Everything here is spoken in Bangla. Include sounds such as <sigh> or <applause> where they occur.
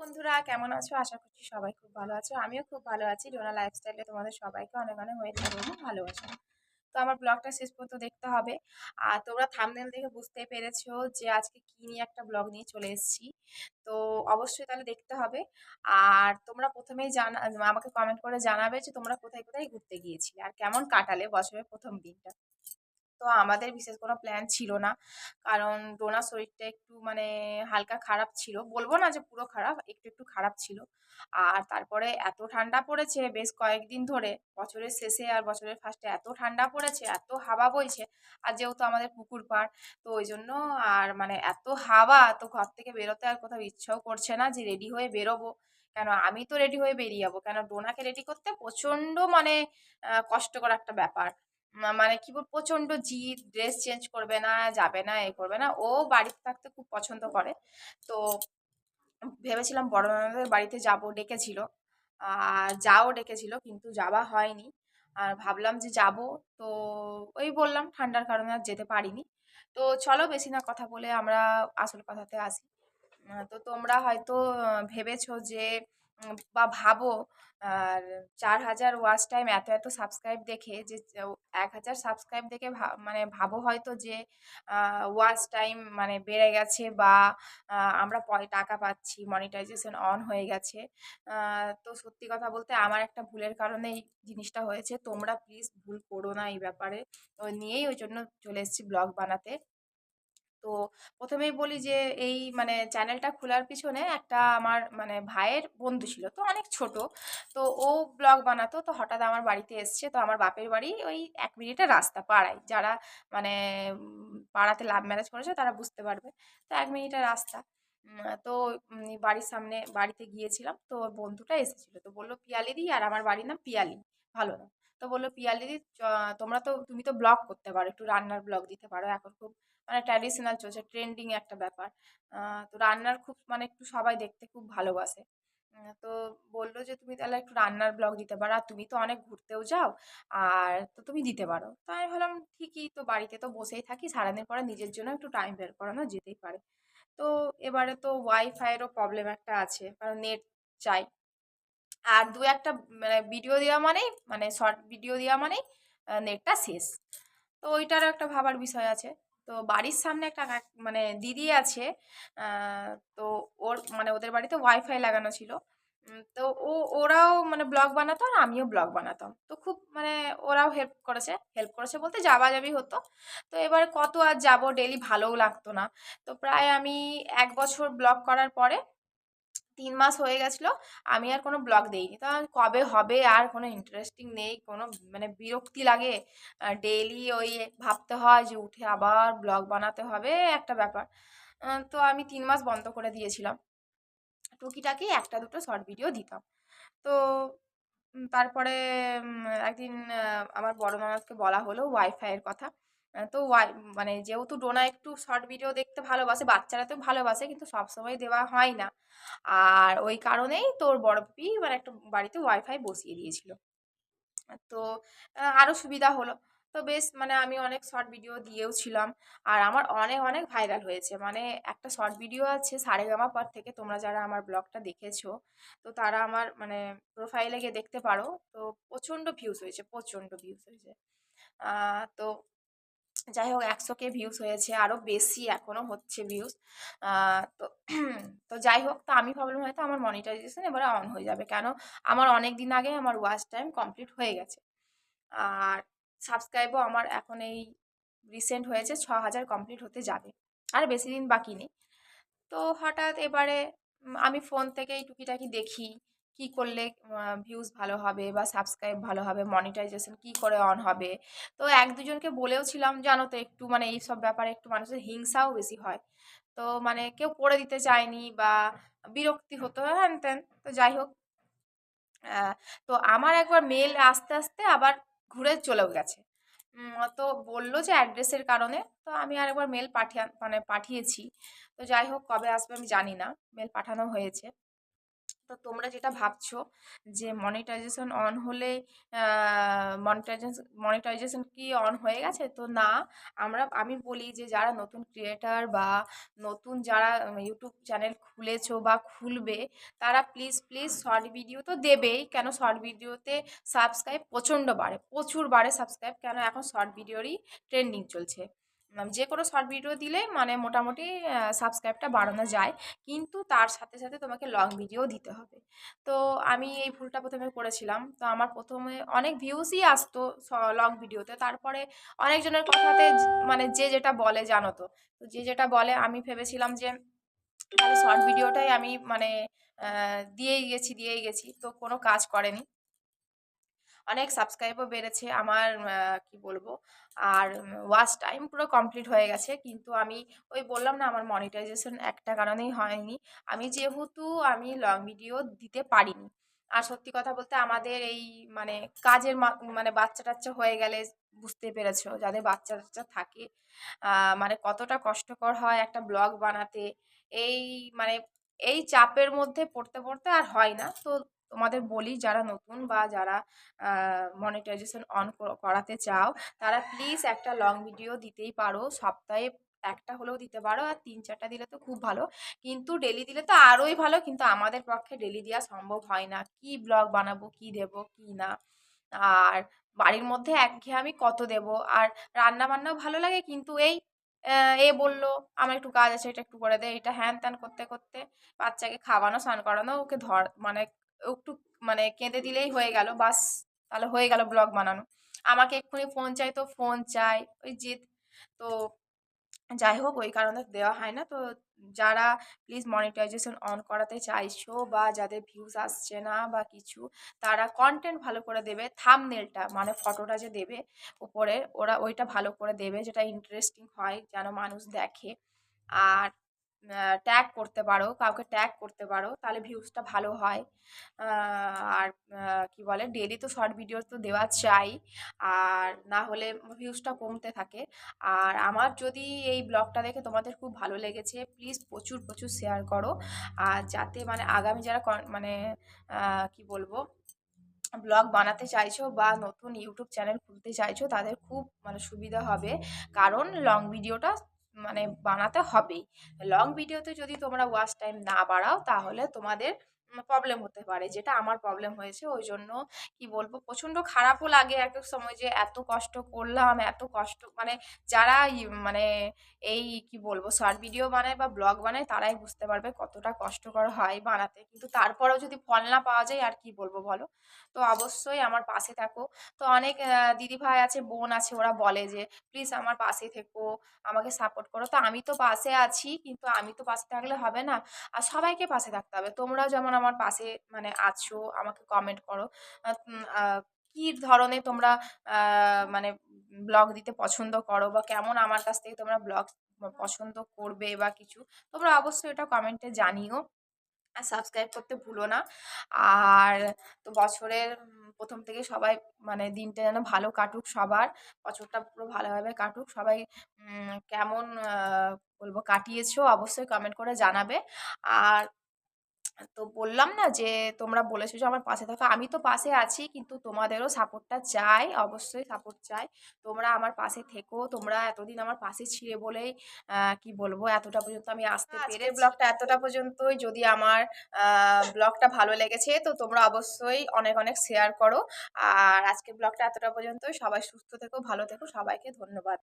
বন্ধুরা, কেমন আছো? আশা করছি সবাই খুব ভালো আছো। আমিও খুব ভালো আছি। ডোনা লাইফস্টাইলে তোমাদের সবাইকে অনেক অনেক ওয়েলকাম এবং ভালোবাসা। তো আমার ব্লগটা শেষ পর্যন্ত দেখতে হবে। আর তোমরা থামনেল দেখে বুঝতে পেরেছ যে আজকে কী নিয়ে একটা ব্লগ নিয়ে চলে এসেছি। তো অবশ্যই তাহলে দেখতে হবে। আর তোমরা প্রথমেই জানা, আমাকে কমেন্ট করে জানাবে যে তোমরা কোথায় কোথায় ঘুরতে গিয়েছিলে আর কেমন কাটালে বছরের প্রথম দিনটা। তো আমাদের বিশেষ কোনো প্ল্যান ছিল না। কারণ ডোনার শরীরটা একটু মানে হালকা খারাপ ছিল। বলব না যে পুরো খারাপ, একটু একটু খারাপ ছিল। আর তারপরে এত ঠান্ডা পড়েছে বেশ কয়েকদিন ধরে, বছরের শেষে আর বছরের ফার্স্টে এত ঠান্ডা পড়েছে, এত হাওয়া বইছে। আর যেহেতু আমাদের পুকুর পাড়, তো ওই জন্য আর মানে এত হাওয়া, তো ঘর থেকে বেরোতে আর কোথাও ইচ্ছাও করছে না যে রেডি হয়ে বেরোবো। কেন আমি তো রেডি হয়ে বেরিয়ে যাব? কেন ডোনাকে রেডি করতে প্রচণ্ড মানে কষ্টকর একটা ব্যাপার। মানে কি বল প্রচণ্ড জিদ ড্রেস চেঞ্জ করবে না, যাবে না, এ করবে না। ও বাড়িতে থাকতে খুব পছন্দ করে। তো ভেবেছিলাম বড় মামাদের বাড়িতে যাব, ডেকেছিল। আর যাও ডেকেছিল, কিন্তু যাওয়া হয়নি। আর ভাবলাম যে যাব, তো ওই বললাম ঠান্ডার কারণে আর যেতে পারিনি। তো চলো বেশি না কথা বলে আমরা আসল কথাতে আসি। তো তোমরা হয়তো ভেবেছো যে বা ভাবো, আর চার হাজার ওয়াচ টাইম এত এত সাবস্ক্রাইব দেখে যে এক হাজার সাবস্ক্রাইব দেখে মানে ভাবো হয়তো যে ওয়াচ টাইম মানে বেড়ে গেছে বা আমরা পয় টাকা পাচ্ছি মনিটাইজেশন অন হয়ে গেছে। তো সত্যি কথা বলতে আমার একটা ভুলের কারণে এই জিনিসটা হয়েছে। তোমরা প্লিজ ভুল করো না এই ব্যাপারে। নিয়েই ওই জন্য চলে এসেছি ব্লগ বানাতে। তো প্রথমেই বলি যে, এই মানে চ্যানেলটা খোলার পিছনে একটা আমার মানে ভাইয়ের বন্ধু ছিল, তো অনেক ছোট। তো ও ব্লগ বানাতো, তো হঠাৎ আমার বাড়িতে এসছে, তো আমার বাপের বাড়ি ওই এক মিনিটের রাস্তা পাড়ায়। যারা মানে পাড়াতে লাভ ম্যারেজ করেছে, তারা বুঝতে পারবে। তো এক মিনিটের রাস্তা। তো বাড়ির সামনে বাড়িতে গিয়েছিলাম, তো বন্ধুটা এসেছিল। তো বলল পিয়ালিদি আর আমার বাড়ির নাম পিয়ালি। ভালো না? তো বলল পিয়ালিদি তোমরা তো, তুমি তো ব্লগ করতে পারো, একটু রান্নার ব্লগ দিতে পারো। এখন খুব মানে ট্র্যাডিশনাল চলছে ট্রেন্ডিং একটা ব্যাপার। তো রান্নার খুব মানে একটু সবাই দেখতে খুব ভালোবাসে। তো বলল যে, তুমি তাহলে একটু রান্নার ব্লগ দিতে পারো, আর তুমি তো অনেক ঘুরতেও যাও, আর তো তুমি দিতে পারো। তো আমি ভাবলাম, ঠিকই, তো বাড়িতে তো বসেই থাকি, সারাদিন পরে নিজের জন্য একটু টাইম বের করানো যেতেই পারে। তো এবারে তো ওয়াইফাইয়েরও প্রবলেম একটা আছে, কারণ নেট চাই। আর দু একটা মানে ভিডিও দেওয়া মানেই মানে শর্ট ভিডিও দেওয়া মানেই নেটটা শেষ। তো ওইটারও একটা ভাবার বিষয় আছে। তো বাড়ির সামনে একটা মানে দিদি আছে তো ওর মানে ওদের বাড়িতে ওয়াইফাই লাগানো ছিল। তো ও, ওরাও মানে ব্লগ বানাতো আর আমিও ব্লগ বানাতাম। তো খুব মানে ওরাও হেল্প করেছে হেল্প করেছে বলতে যাওয়াযাবি হতো। তো এবার কত আর যাব ডেলি ভালোও লাগতো না। তো প্রায় আমি এক বছর ব্লগ করার পরে তিন মাস হয়ে গেছিল, আমি আর কোনো ব্লগ দেইনি। তো কবে হবে আর কোনো ইন্টারেস্টিং নেই, কোনো মানে বিরক্তি লাগে। ডেইলি ওই ভাবতে হয় যে উঠে আবার ব্লগ বানাতে হবে, একটা ব্যাপার। তো আমি তিন মাস বন্ধ করে দিয়েছিলাম। টুকিটাকি একটা দুটো শর্ট ভিডিও দিতাম। তো তারপরে একদিন আমার বড় মামাকে বলা হলো ওয়াইফাইয়ের কথা। তো মানে যেহেতু ডোনা একটু শর্ট ভিডিও দেখতে ভালোবাসে বাচ্চারা তো ভালোবাসে, কিন্তু সবসময় দেওয়া হয় না। আর ওই কারণেই তোর বড় পিপি মানে একটা বাড়িতে ওয়াইফাই বসিয়ে দিয়েছিল। তো আরও সুবিধা হলো। তো বেশ মানে আমি অনেক শর্ট ভিডিও দিয়েও ছিলাম। আর আমার অনেক অনেক ভাইরাল হয়েছে। মানে একটা শর্ট ভিডিও আছে সারেগামাপার থেকে তোমরা যারা আমার ব্লগটা দেখেছ, তো তারা আমার মানে প্রোফাইলে গিয়ে দেখতে পারো। তো প্রচণ্ড ভিউজ হয়েছে, প্রচণ্ড ভিউজ হয়েছে। তো যাই হোক, একশো কে ভিউজ হয়েছে আরও বেশি এখনও হচ্ছে ভিউজ তো <clears throat> তো যাই হোক, তো আমি ভাবলাম হয়তো আমার মনিটাইজেশন এবারে অন হয়ে যাবে, কেন আমার অনেক দিন আগে আমার ওয়াচ টাইম কমপ্লিট হয়ে গেছে। আর সাবস্ক্রাইবও আমার এখন এই রিসেন্ট হয়েছে, ছ হাজার কমপ্লিট হতে যাবে, আর বেশি দিন বাকি নেই। তো হঠাৎ এবারে আমি ফোন থেকেই টুকিটাকি দেখি কি করলে ভিউজ ভালো হবে বা সাবস্ক্রাইব ভালো হবে মনিটাইজেশন কি করে অন হবে? তো এক দুজনকে বলেও ছিলাম জানো তো একটু মানে এই সব ব্যাপারে একটু মানুষের হিংসাও বেশি হয়। তো মানে কেউ করে দিতে চায়নি বা বিরক্তি হতো, হ্যান ত্যান। তো যাই হোক তো আমার একবার মেল আসতে আসতে আবার ঘুরে চলেও গেছে। তো বলল যে অ্যাড্রেসের কারণে, তো আমি আরেকবার মেল পাঠিয়ে মানে পাঠিয়েছি। তো যাই হোক, কবে আসবে আমি জানি না। মেল পাঠানো হয়েছে। তো তোমরা যেটা ভাবছ যে মনিটাইজেশন অন হলে মনিটাইজেশন মনিটাইজেশন কি অন হয়ে গেছে? তো না, আমরা, আমি বলি যে যারা নতুন ক্রিয়েটার বা নতুন যারা ইউটিউব চ্যানেল খুলেছো বা খুলবে, তারা প্লিজ প্লিজ শর্ট ভিডিও তো দেবেই। কেন শর্ট ভিডিওতে সাবস্ক্রাইব প্রচণ্ড বাড়ে, প্রচুর বাড়ে সাবস্ক্রাইব কেন এখন শর্ট ভিডিওরই ট্রেন্ডিং চলছে। যে কোনো শর্ট ভিডিও দিলে মানে মোটামুটি সাবস্ক্রাইবটা বাড়ানো যায়। কিন্তু তার সাথে সাথে তোমাকে লং ভিডিও দিতে হবে। তো আমি এই ভুলটা প্রথমে করেছিলাম। তো আমার প্রথমে অনেক ভিউসই আসতো লং ভিডিওতে তারপরে অনেকজনের কথাতে মানে যে যেটা বলে জানো তো? যে যেটা বলে আমি ভেবেছিলাম যে শর্ট ভিডিওটাই আমি মানে দিয়েই গেছি দিয়েই গেছি। তো কোনো কাজ করেনি। অনেক সাবস্ক্রাইবও বেড়েছে আমার কি বলব? আর ওয়াচ টাইম পুরো কমপ্লিট হয়ে গেছে। কিন্তু আমি ওই বললাম না, আমার মনিটাইজেশন একটা কারণেই হয়নি। আমি যেহেতু আমি লং ভিডিও দিতে পারিনি। আর সত্যি কথা বলতে আমাদের এই মানে কাজের মানে বাচ্চা টাচ্চা হয়ে গেলে বুঝতে পেরেছ, যাদের বাচ্চা টাচ্চা থাকে মানে কতটা কষ্টকর হয় একটা ব্লগ বানাতে। এই মানে এই চাপের মধ্যে পড়তে পড়তে আর হয় না। তো তোমাদের বলি যারা নতুন বা যারা মনিটাইজেশন অন করাতে চাও, তারা প্লিজ একটা লং ভিডিও দিতেই পারো। সপ্তাহে একটা হলেও দিতে পারো আর তিন চারটা দিলে তো খুব ভালো। কিন্তু ডেলি দিলে তো আরোই ভালো, কিন্তু আমাদের পক্ষে ডেলি দেওয়া সম্ভব হয় না। কি ব্লগ বানাবো, কি দেব, কি না? আর বাড়ির মধ্যে একঘেয়েমি কত দেব? আর রান্না বান্নাও ভালো লাগে, কিন্তু এই এ বলল, আমার একটু কাজ আছে, এটা একটু করে দে। এটা হ্যান ত্যান করতে করতে বাচ্চাকে খাওয়ানো, স্নান করানো, ওকে ধর মানে একটু মানে কেঁদে দিলেই হয়ে গেল, বাস। তাহলে হয়ে গেল ব্লগ বানানো। আমাকে এক্ষুনি ফোন চাই তো ফোন চাই ওই জিদ তো যাই হোক, ওই কারণে দেওয়া হয় না। তো যারা প্লিজ মনিটাইজেশন অন করাতে চাইছো বা যাদের ভিউজ আসছে না বা কিছু, তারা কন্টেন্ট ভালো করে দেবে থামনেলটা মানে ফটোটা যে দেবে উপরে, ওরা ওইটা ভালো করে দেবে, যেটা ইন্টারেস্টিং হয়, যেন মানুষ দেখে। আর ট্যাগ করতে পারো, কাউকে ট্যাগ করতে পারো, তাহলে ভিউজটা ভালো হয়। আর কি বলে ডেলি তো শর্ট ভিডিও তো দেওয়া চাই, আর না হলে ভিউজটা কমতে থাকে। আর আমার যদি এই ব্লগটা দেখে তোমাদের খুব ভালো লেগেছে প্লিজ প্রচুর প্রচুর শেয়ার করো। আর যাতে মানে আগামী যারা মানে কি বলব ব্লগ বানাতে চাইছো বা নতুন ইউটিউব চ্যানেল খুলতে চাইছো, তাদের খুব মানে সুবিধা হবে। কারণ লং ভিডিওটা মানে বানাতে হবেই। লং ভিডিওতে যদি তোমরা ওয়াচ টাইম না বাড়াও তাহলে তোমাদের প্রবলেম হতে পারে, যেটা আমার প্রবলেম হয়েছে। ওই জন্য কি বলব, প্রচণ্ড খারাপও লাগে এক এক সময় যে এত কষ্ট করলাম, এত কষ্ট মানে যারা মানে এই কি বলব শর্ট ভিডিও বানায় বা ব্লগ বানায়, তারাই বুঝতে পারবে কতটা কষ্টকর হয় বানাতে। কিন্তু তারপরেও যদি ফল না পাওয়া যায়, আর কি বলব বলো? তো অবশ্যই আমার পাশে থাকো। তো অনেক দিদি ভাই আছে, বোন আছে, ওরা বলে যে প্লিজ আমার পাশে থেকো, আমাকে সাপোর্ট করো। তো আমি তো পাশে আছি, কিন্তু আমি তো পাশে থাকলে হবে না। আর সবাইকে পাশে থাকতে হবে। তোমরাও যেমন আমার পাশে মানে আছো, আমাকে কমেন্ট করো। কি ধরনের তোমরা মানে ব্লগ দিতে পছন্দ করো বা কেমন আমার কাছ থেকে তোমরা ব্লগ পছন্দ করবে বা কিছু, তোমরা অবশ্যই এটা কমেন্টে জানিও। আর সাবস্ক্রাইব করতে ভুলো না। আর তো বছরের প্রথম থেকে সবাই মানে দিনটা যেন ভালো কাটুক সবার, বছরটা পুরো ভালোভাবে কাটুক। সবাই কেমন বলব কাটিয়েছো অবশ্যই কমেন্ট করে জানাবে। আর তো বললাম না যে তোমরা বলেছ যে আমার পাশে থাকা। আমি তো পাশে আছি কিন্তু তোমাদেরও সাপোর্টটা চাই অবশ্যই সাপোর্ট চাই। তোমরা আমার পাশে থেকো তোমরা এতদিন আমার পাশে ছিলে বলেই কি বলব এতটা পর্যন্ত আমি আসতে পেরে ব্লগটা এতটা পর্যন্তই। যদি আমার ব্লগটা ভালো লেগেছে তো তোমরা অবশ্যই অনেক অনেক শেয়ার করো। আর আজকের ব্লগটা এতটা পর্যন্তই। সবাই সুস্থ থেকো ভালো থেকো। সবাইকে ধন্যবাদ।